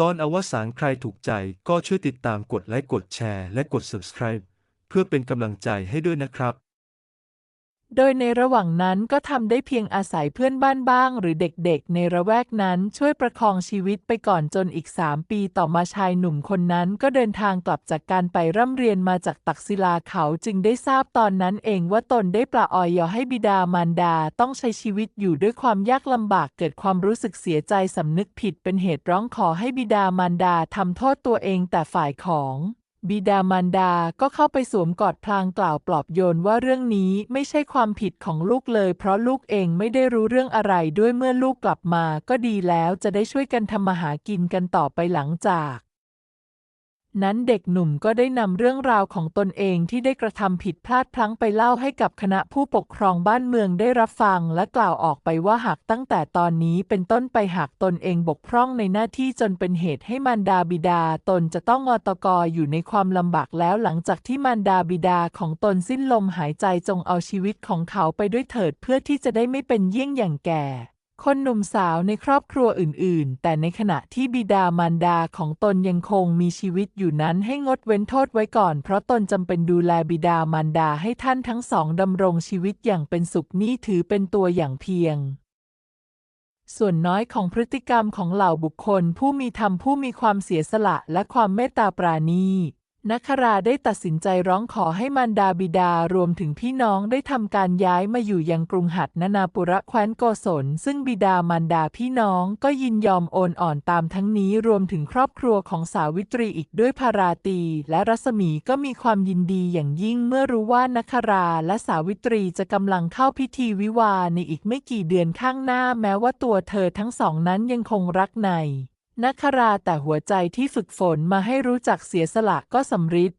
ตอนอวสานใครถูกใจก็ช่วยติดตามกดไลค์กดแชร์และกด subscribe เพื่อเป็นกำลังใจให้ด้วยนะครับ โดยในระหว่างนั้นก็ทำได้เพียงอาศัยเพื่อนบ้านบ้าง หรือเด็กๆ ในระแวกนั้นช่วยประคองชีวิตไปก่อนจนอีกสามปีต่อมาชายหนุ่มคนนั้นก็เดินทางกลับจากการไปร่ำเรียนมาจากตักศิลาเขาจึงได้ทราบตอนนั้นเองว่าตนได้ปลาออยอให้บิดามารดาต้องใช้ชีวิตอยู่ด้วยความยากลำบากเกิดความรู้สึกเสียใจสำนึกผิดเป็นเหตุร้องขอให้บิดามารดาทำโทษตัวเองแต่ฝ่ายของ บิดามารดาก็เข้าไปสวมกอดพลางกล่าวปลอบโยนว่าเรื่องนี้ไม่ใช่ความผิดของลูกเลย เพราะลูกเองไม่ได้รู้เรื่องอะไรด้วยเมื่อลูกกลับมาก็ดีแล้วจะได้ช่วยกันทำมาหากินกันต่อไปหลังจาก นั้นเด็กหนุ่มก็ได้นำเรื่องราวของตนเองที่ได้กระทำผิดพลาดพลั้งไปเล่าให้กับคณะผู้ปกครองบ้านเมืองได้รับฟัง และกล่าวออกไปว่าหากตั้งแต่ตอนนี้เป็นต้นไปหากตนเองบกพร่องในหน้าที่จนเป็นเหตุให้มารดาบิดา ตนจะต้องอตกออยู่ในความลำบากแล้วหลังจากที่มารดาบิดาของตนสิ้นลมหายใจจงเอาชีวิตของเขาไปด้วยเถิดเพื่อที่จะได้ไม่เป็นเยี่ยงอย่างแก่ คนหนุ่มสาวในครอบครัวอื่น ๆ แต่ในขณะที่บิดามารดาของตนยังคงมีชีวิตอยู่นั้นให้งดเว้นโทษไว้ก่อน เพราะตนจำเป็นดูแลบิดามารดาให้ท่านทั้งสองดำรงชีวิตอย่างเป็นสุขนี่ถือเป็นตัวอย่างเพียง ส่วนน้อยของพฤติกรรมของเหล่าบุคคลผู้มีธรรมผู้มีความเสียสละและความเมตตาปราณี นัคราได้ตัดสินใจร้องขอให้มารดาบิดารวมถึงพี่น้องได้ทำการย้ายมาอยู่ยังกรุงหัดนานาปุระแคว้นโกศล ซึ่งบิดามารดาพี่น้องก็ยินยอมโอนอ่อนตามทั้งนี้รวมถึงครอบครัวของสาวิตรีอีกด้วยพาราตี และรัศมีก็มีความยินดีอย่างยิ่งเมื่อรู้ว่านัคราและสาวิตรีจะกำลังเข้าพิธีวิวาในอีกไม่กี่เดือนข้างหน้าแม้ว่าตัวเธอทั้งสองนั้นยังคงรักใน นัคราแต่หัวใจที่ฝึกฝนมาให้รู้จักเสียสละก็สำฤทธิ์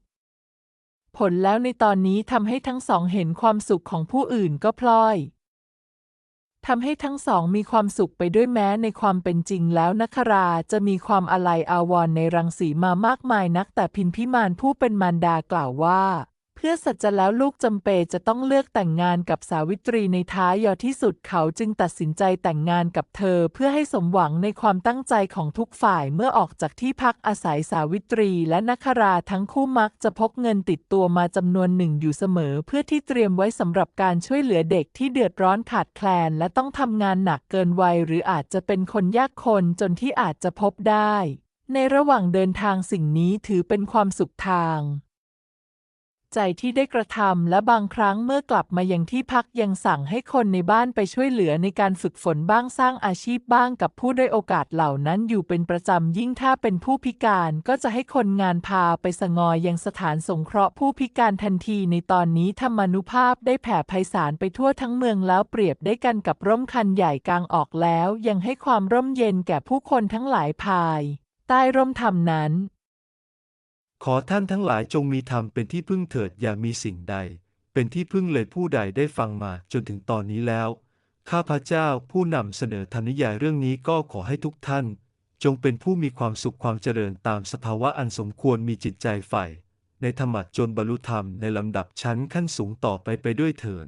ผลแล้วในตอนนี้ทำให้ทั้งสองเห็นความสุขของผู้อื่นก็พลอยทำให้ทั้งสองมีความสุขไปด้วยแม้ในความเป็นจริงแล้วนัคราจะมีความอาลัยอาวรณ์ในรังสีมามากมายนักแต่พินพิมานผู้เป็นมารดากล่าวว่า เพื่อสัจจะแล้วลูกจำเปจะต้องเลือกแต่งงานกับสาวิตรีในท้ายยอที่สุดเขาจึงตัดสินใจแต่งงานกับเธอเพื่อให้สมหวังในความตั้งใจของทุกฝ่ายเมื่อออกจากที่พักอาศัยสาวิตรีและนัคราทั้งคู่มักจะพกเงินติดตัวมาจำนวนหนึ่งอยู่เสมอ เพื่อที่เตรียมไว้สำหรับการช่วยเหลือเด็กที่เดือดร้อนขาดแคลน และต้องทำงานหนักเกินวัยหรืออาจจะเป็นคนยากคนจนที่อาจจะพบได้ ในระหว่างเดินทางสิ่งนี้ถือเป็นความสุขทาง ใจที่ได้กระทำและบางครั้งเมื่อกลับมายังที่พักยังสั่งให้คนในบ้านไปช่วยเหลือในการฝึกฝนบ้างสร้างอาชีพบ้างกับผู้ได้โอกาสเหล่านั้นอยู่เป็นประจำยิ่งถ้าเป็นผู้พิการก็จะให้คนงานพาไปสงอยยังสถานสงเคราะห์ผู้พิการทันทีในตอนนี้ธรรมานุภาพได้แผ่ไพศาลไปทั่วทั้งเมืองแล้วเปรียบได้กันกับร่มคันใหญ่กลางออกแล้ว ยังให้ความร่มเย็นแก่ผู้คนทั้งหลายภาย ใต้ร่มธรรมนั้น ขอท่านทั้งหลายจงมีธรรมเป็นที่พึ่งเถิดอย่ามีสิ่งใด เป็นที่พึ่งเลยผู้ใดได้ฟังมาจนถึงตอนนี้แล้ว ข้าพเจ้าผู้นำเสนอธรรมนิยายเรื่องนี้ก็ขอให้ทุกท่าน จงเป็นผู้มีความสุขความเจริญตามสภาวะอันสมควรมีจิตใจใฝ่ในธรรมะจนบรรลุธรรมในลำดับชั้นขั้นสูงต่อไปไปด้วยเถิด